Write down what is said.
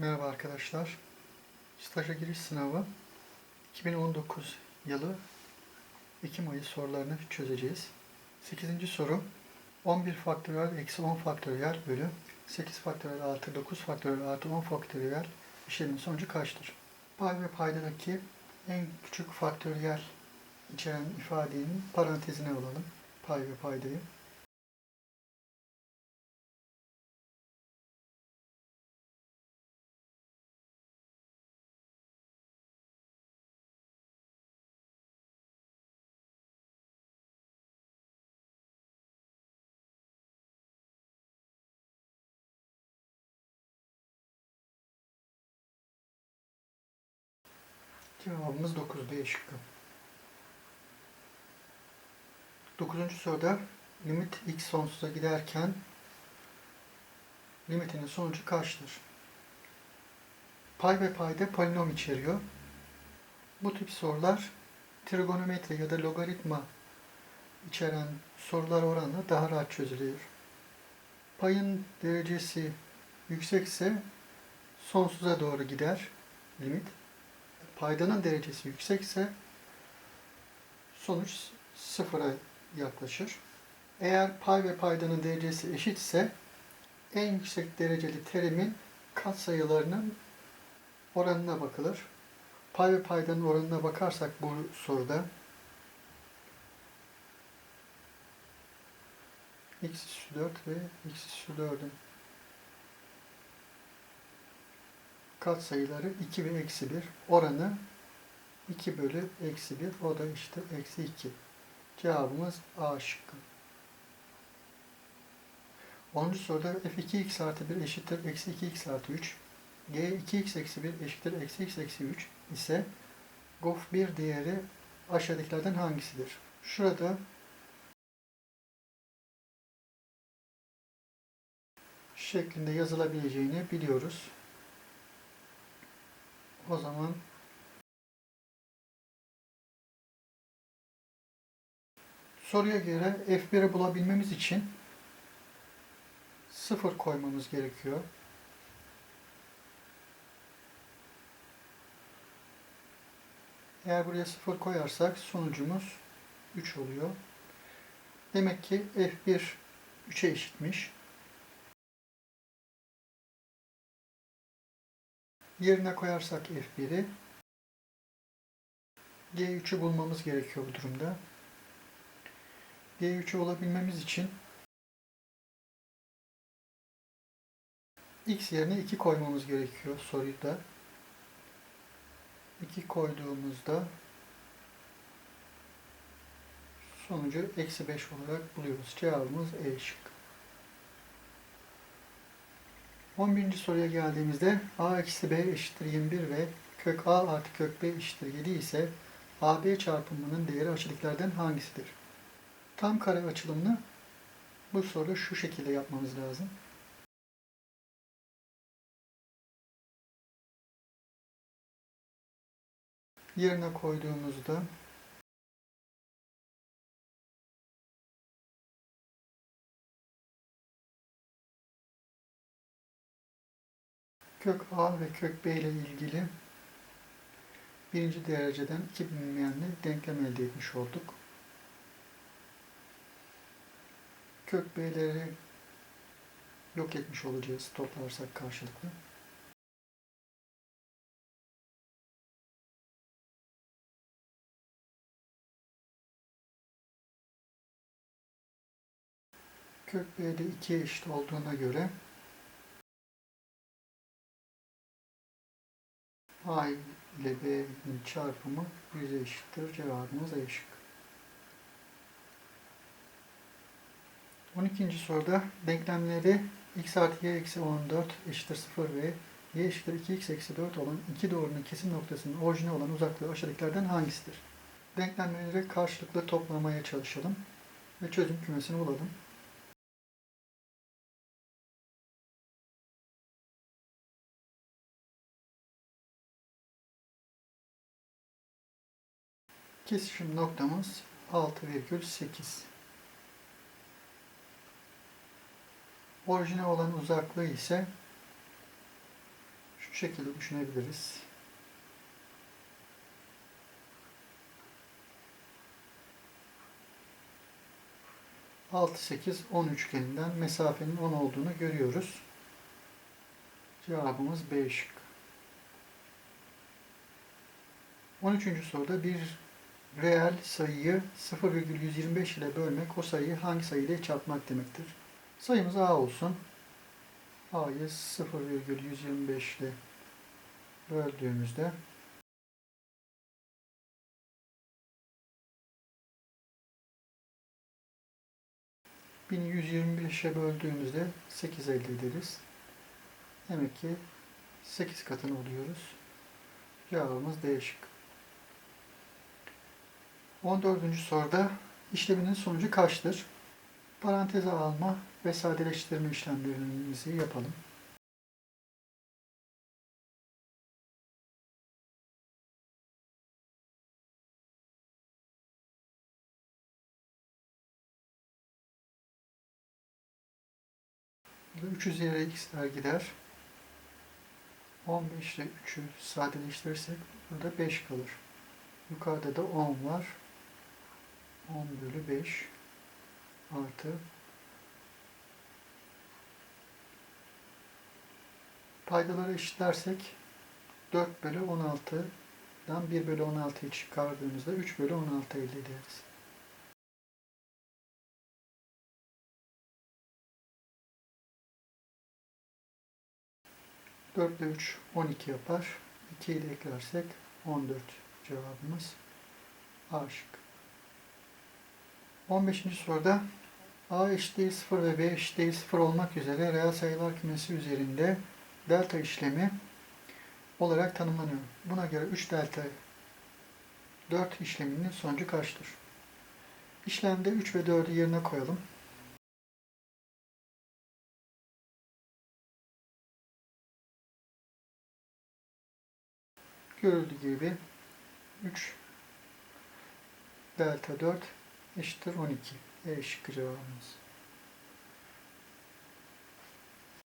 Merhaba arkadaşlar. Staja giriş sınavı 2019 yılı Ekim ayı sorularını çözeceğiz. 8. soru 11 faktöriyel eksi 10 faktöriyel bölü 8 faktöriyel artı 9 faktöriyel artı 10 faktöriyel işlemin sonucu kaçtır? Pay ve paydadaki en küçük faktöriyel içeren ifadenin parantezine alalım. Pay ve paydayı. Cevabımız 9 B şıkkı. 9. soruda limit x sonsuza giderken limitinin sonucu kaçtır? Pay ve payda polinom içeriyor. Bu tip sorular trigonometri ya da logaritma içeren sorular oranla daha rahat çözülüyor. Payın derecesi yüksekse sonsuza doğru gider limit paydanın derecesi yüksekse sonuç sıfıra yaklaşır. Eğer pay ve paydanın derecesi eşitse en yüksek dereceli terimin katsayılarının oranına bakılır. Pay ve paydanın oranına bakarsak bu soruda x üssü 4 ve x üssü 4'ün katsayıları 2 ve eksi 1. Oranı 2 bölü eksi 1. O da işte eksi 2. Cevabımız A şıkkı. 10. soruda f2x artı 1 eşittir eksi 2x artı 3. g 2x eksi 1 eşittir eksi x eksi 3 ise gof 1 değeri aşağıdakilerden hangisidir? Şurada şeklinde yazılabileceğini biliyoruz. O zaman soruya göre F1'i bulabilmemiz için 0 koymamız gerekiyor. Eğer buraya 0 koyarsak sonucumuz 3 oluyor. Demek ki F1 3'e eşitmiş. Yerine koyarsak F1'i G3'ü bulmamız gerekiyor bu durumda. G3'ü olabilmemiz için X yerine 2 koymamız gerekiyor soruda. 2 koyduğumuzda sonucu eksi 5 olarak buluyoruz. Cevabımız E şıkkı. 11. soruya geldiğimizde a eksi b eşittir 21 ve kök a artı kök b eşittir 7 ise AB çarpımının değeri aşağıdakilerden hangisidir? Tam kare açılımını bu soru şu şekilde yapmamız lazım. Yerine koyduğumuzda kök A ve kök B ile ilgili birinci dereceden iki bilinmeyenli denklem elde etmiş olduk. Kök B'leri yok etmiş olacağız toplarsak karşılıklı. Kök B'de 2'ye eşit olduğuna göre A ile B'nin çarpımı 100'e eşittir. Cevabımız E şık. 12. soruda denklemleri x artı y eksi 14 eşittir 0 ve y eşittir 2x eksi 4 olan iki doğrunun kesim noktasının orijine olan uzaklığı aşağıdakilerden hangisidir? Denklemleri karşılıklı toplamaya çalışalım ve çözüm kümesini bulalım. Kesişim noktamız 6,8. Orijine olan uzaklığı ise şu şekilde düşünebiliriz. Altı, sekiz, on üçgeninden mesafenin 10 olduğunu görüyoruz. Cevabımız B şıkkı. 13. soruda bir reel sayıyı 0,125 ile bölmek o sayıyı hangi sayı ile çarpmak demektir. Sayımız A olsun. A'yı 0,125 ile böldüğümüzde ...1125'e böldüğümüzde 8 elde ederiz. Demek ki 8 katını oluyoruz. Cevabımız D şıkkı. 14. soruda işleminin sonucu kaçtır? Paranteze alma ve sadeleştirme işlemlerimizi yapalım. Burada 3 üzeri x'ler gider. 15 ile 3'ü sadeleştirirsek burada 5 kalır. Yukarıda da 10 var. 10 bölü 5 artı paydaları eşitlersek 4 bölü 16'dan 1 bölü 16'yı çıkardığımızda 3 bölü 16 elde ederiz. Dört ile 3 12 yapar. 2 ile eklersek 14 cevabımız A şıkkı. 15. soruda A eşittir 0 ve B eşittir 0 olmak üzere reel sayılar kümesi üzerinde delta işlemi olarak tanımlanıyor. Buna göre 3 delta 4 işleminin sonucu kaçtır? İşlemde 3 ve 4'ü yerine koyalım. Görüldüğü gibi 3 delta 4 eşittir 12. E şıkkı cevabımız.